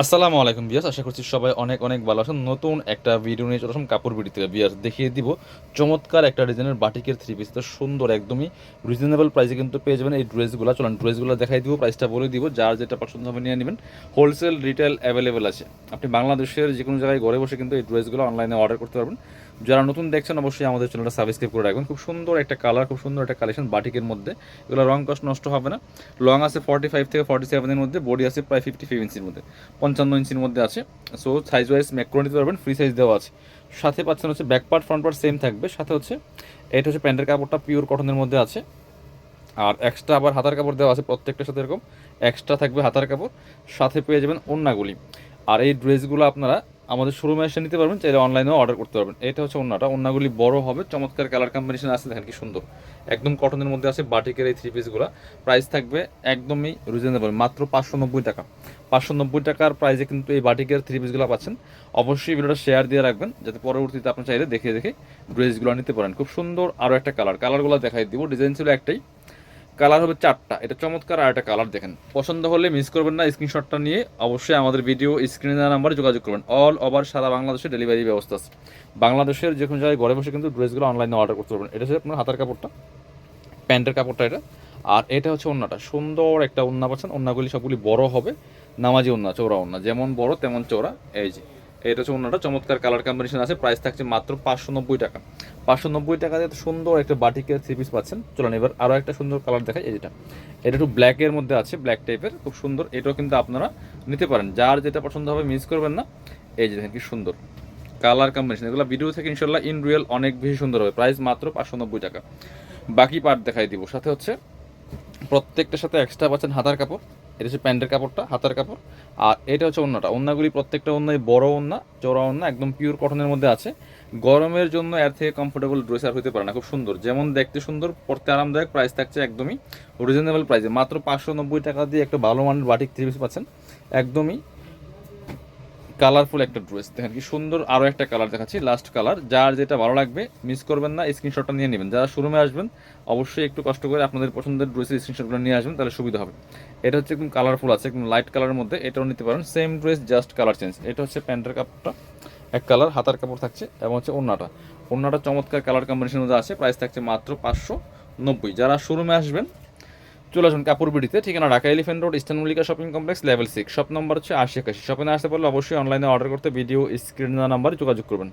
আসসালামু আলাইকুম বিয়াস আশা করছি সবাই অনেক অনেক ভালো আছেন। নতুন একটা ভিডিও নিয়ে চলে কাপড় বিড়ি থেকে। বিয়াস দেখিয়ে দিব, চমৎকার একটা ডিজাইনের বাটিকের থ্রি পিস তো সুন্দর একদমই রিজনেবল প্রাইসে কিন্তু পেয়ে যাবেন এই ড্রেসগুলো চলুন ড্রেসগুলো দেখাই দিব প্রাইসটা বলে দিব, যার যেটা পছন্দ হবে নিয়ে নেবেন। হোলসেল রিটেল অ্যাভেলেবেল আছে। আপনি বাংলাদেশের যে কোনো জায়গায় ঘরে বসে কিন্তু এই ড্রেসগুলো অনলাইনে অর্ডার করতে পারবেন। যারা নতুন দেখছেন, অবশ্যই আমাদের চ্যানেলটা সাবস্ক্রাইব করে রাখবেন। খুব সুন্দর একটা কালার খুব সুন্দর একটা কালেকশন বাটিকের মধ্যে। এগুলো রং কষ্ট নষ্ট হবে না। লং আছে ফর্টি ফাইভ থেকে ফর্টি সেভেনের মধ্যে বডি আছে প্রায় ফিফটি ফাইভ ইঞ্চির মধ্যে, পঞ্চান্ন ইঞ্চির মধ্যে আছে। সো সাইজ ওয়াইজ ম্যাক্রো নিতে পারবেন ফ্রি সাইজ দেওয়া আছে। সাথে পাচ্ছেন হচ্ছে back part front part same থাকবে। সাথে হচ্ছে, এটা হচ্ছে প্যান্টের কাপড়টা পিওর কটনের মধ্যে আছে। আর এক্সট্রা আবার হাতার কাপড় দেওয়া আছে প্রত্যেকটার সাথে এরকম। এক্সট্রা থাকবে হাতার কাপড়। সাথে পেয়ে যাবেন ওন্নাগুলি আর এই ড্রেসগুলো আপনারা আমাদের শোরুমে এসে নিতে পারবেন, চাইলে অনলাইনেও অর্ডার করতে পারবেন। এটা হচ্ছে ওন্নাটা ওন্নাগুলি বড় হবে, চমৎকার কালার কম্বিনেশন আছে, দেখেন কি সুন্দর। একদম কটনের মধ্যে আছে বাটিকের এই থ্রি পিসগুলো প্রাইস থাকবে একদমই রিজনেবল মাত্র পাঁচশো নব্বই টাকা। পাঁচশো নব্বই টাকার প্রাইসে কিন্তু এই বাটিকের থ্রি পিসগুলো পাচ্ছেন। অবশ্যই ভিডিওটা শেয়ার দিয়ে রাখবেন, যাতে পরবর্তীতে আপনি চাইলে দেখে দেখে ড্রেসগুলো নিতে পারেন। খুব সুন্দর আরও একটা কালার কালারগুলো দেখাই দিব ডিজাইন ছিল একটাই। কালার হবে চারটা। এটা চমৎকার আর একটা কালার দেখেন। পছন্দ হলে মিস করবেন না স্ক্রিনশটটা নিয়ে অবশ্যই আমাদের ভিডিও স্ক্রিনে নাম্বারে যোগাযোগ করবেন। অল ওভার সারা বাংলাদেশে ডেলিভারি ব্যবস্থা আছে। বাংলাদেশের যে কোনো জায়গায় ঘরে বসে কিন্তু ড্রেসগুলো অনলাইনে অর্ডার করতে পারবেন। এটা হচ্ছে আপনার হাতার কাপড়টা, প্যান্টের কাপড়টা এটা। আর এটা হচ্ছে ওন্নাটা। সুন্দর একটা ওন্না পাচ্ছেন। ওন্নাগুলি সবগুলি বড় হবে। নামাজি ওন্না চৌড়া ওন্না। যেমন বড়, তেমন চৌড়া এই যে। এটা হচ্ছে ওন্নাটা চমৎকার কালার কম্বিনেশন আছে। প্রাইস থাকছে মাত্র পাঁচশো নব্বই টাকা। পাঁচশো নব্বই টাকা দিয়ে এত সুন্দর একটা বাটিকের থ্রি পিস পাচ্ছেন। চলুন এবার আরও একটা সুন্দর কালার দেখায় এই যেটা। এটা একটু ব্ল্যাকের মধ্যে আছে ব্ল্যাক টাইপের খুব সুন্দর। এটাও কিন্তু আপনারা নিতে পারেন। যার যেটা পছন্দ হবে মিস করবেন না। এই যে দেখেন কি সুন্দর। কালার কম্বিনেশন এগুলো ভিডিও থেকে ইনশাল্লাহ ইন রিয়েল অনেক বেশি সুন্দর হবে। প্রাইস মাত্র পাঁচশো নব্বই টাকা। বাকি পার্ট দেখাই দিব। সাথে হচ্ছে প্রত্যেকটার সাথে এক্সট্রা পাচ্ছেন হাতার কাপড়। এটা হচ্ছে প্যান্টের কাপড়টা, হাতার কাপড়। আর এটা হচ্ছে অন্যটা অন্যগুলি প্রত্যেকটা অন্যায় বড় অন্য চড়া অন্য একদম পিওর কটনের মধ্যে আছে। গরমের জন্য এর থেকে কমফোর্টেবল ড্রেস আর হতে পারে না, খুব সুন্দর। যেমন দেখতে সুন্দর পড়তে আরামদায়ক প্রাইস থাকছে একদমই রিজনেবল প্রাইসে মাত্র পাঁচশো নব্বই টাকা দিয়ে একটা ভালো মানের বাটিক থ্রি পিস পাচ্ছেন। একদমই কালারফুল একটা ড্রেস। দেখেন কি সুন্দর আরও একটা কালার দেখাচ্ছি লাস্ট কালার যার যেটা ভালো লাগবে মিস করবেন না স্ক্রিনশটটা নিয়ে নেবেন। যারা শোরুমে আসবেন, অবশ্যই একটু কষ্ট করে আপনাদের পছন্দের ড্রেসের স্ক্রিনশটগুলো নিয়ে আসবেন, তাহলে সুবিধা হবে। এটা হচ্ছে একদম কালারফুল আছে, একদম লাইট কালারের মধ্যে। এটাও নিতে পারেন same dress just colour change এটা হচ্ছে প্যান্টের কাপড়টা, এক কালার হাতার কাপড় থাকছে, এবং হচ্ছে ওন্নাটা ওন্নাটা চমৎকার কালার কম্বিনেশনের মধ্যে আছে প্রাইস থাকছে মাত্র পাঁচশো নব্বই। যারা শোরুমে আসবেন চলে আসুন কাপুর বিড়িতে। ঠিকানা Dhaka elephant road, eastern Mallika shopping complex level six shop number হচ্ছে আশি একাশি। শপিংয়ে আসতে পারলে অবশ্যই অনলাইনে অর্ডার করতে ভিডিও স্ক্রিন নাম্বারে যোগাযোগ করবেন।